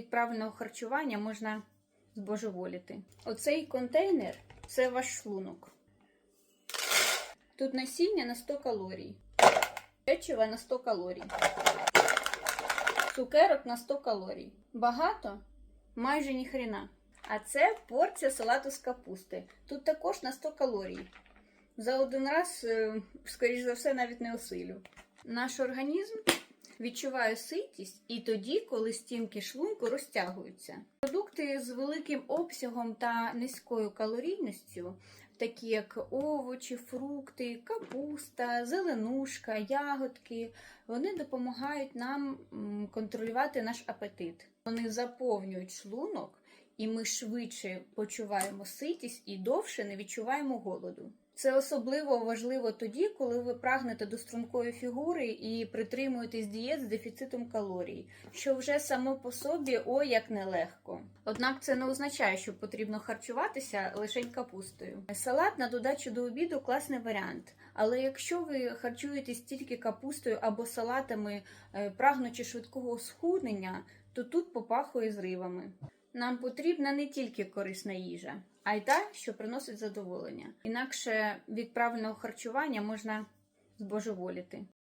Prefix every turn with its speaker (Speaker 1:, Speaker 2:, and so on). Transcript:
Speaker 1: Від правильного харчування можна збожеволіти. Оцей контейнер це ваш шлунок. Тут насіння на 100 калорій, печиво на 100 калорій, цукерок на 100 калорій. Багато? Майже ніхрена. А це порція салату з капусти. Тут також на 100 калорій. За один раз, е, скоріш за все, навіть не осилю. Наш організм відчуває ситість і тоді, коли стінки шлунку розтягуються. Продукти з великим обсягом та низькою калорійністю, такі як овочі, фрукти, капуста, зеленушка, ягодки, вони допомагають нам контролювати наш апетит. Вони заповнюють шлунок, і ми швидше почуваємо ситість і довше не відчуваємо голоду. Це особливо важливо тоді, коли ви прагнете до стрункої фігури і притримуєтесь дієт з дефіцитом калорій, що вже само по собі ой як нелегко. Однак це не означає, що потрібно харчуватися лише капустою. Салат на додачу до обіду класний варіант. Але якщо ви харчуєтесь тільки капустою або салатами, е, прагнучи швидкого схуднення, то тут попахує зривами. Нам потрібна не тільки корисна їжа, а й та, що приносить задоволення. Інакше від правильного харчування можна збожеволіти.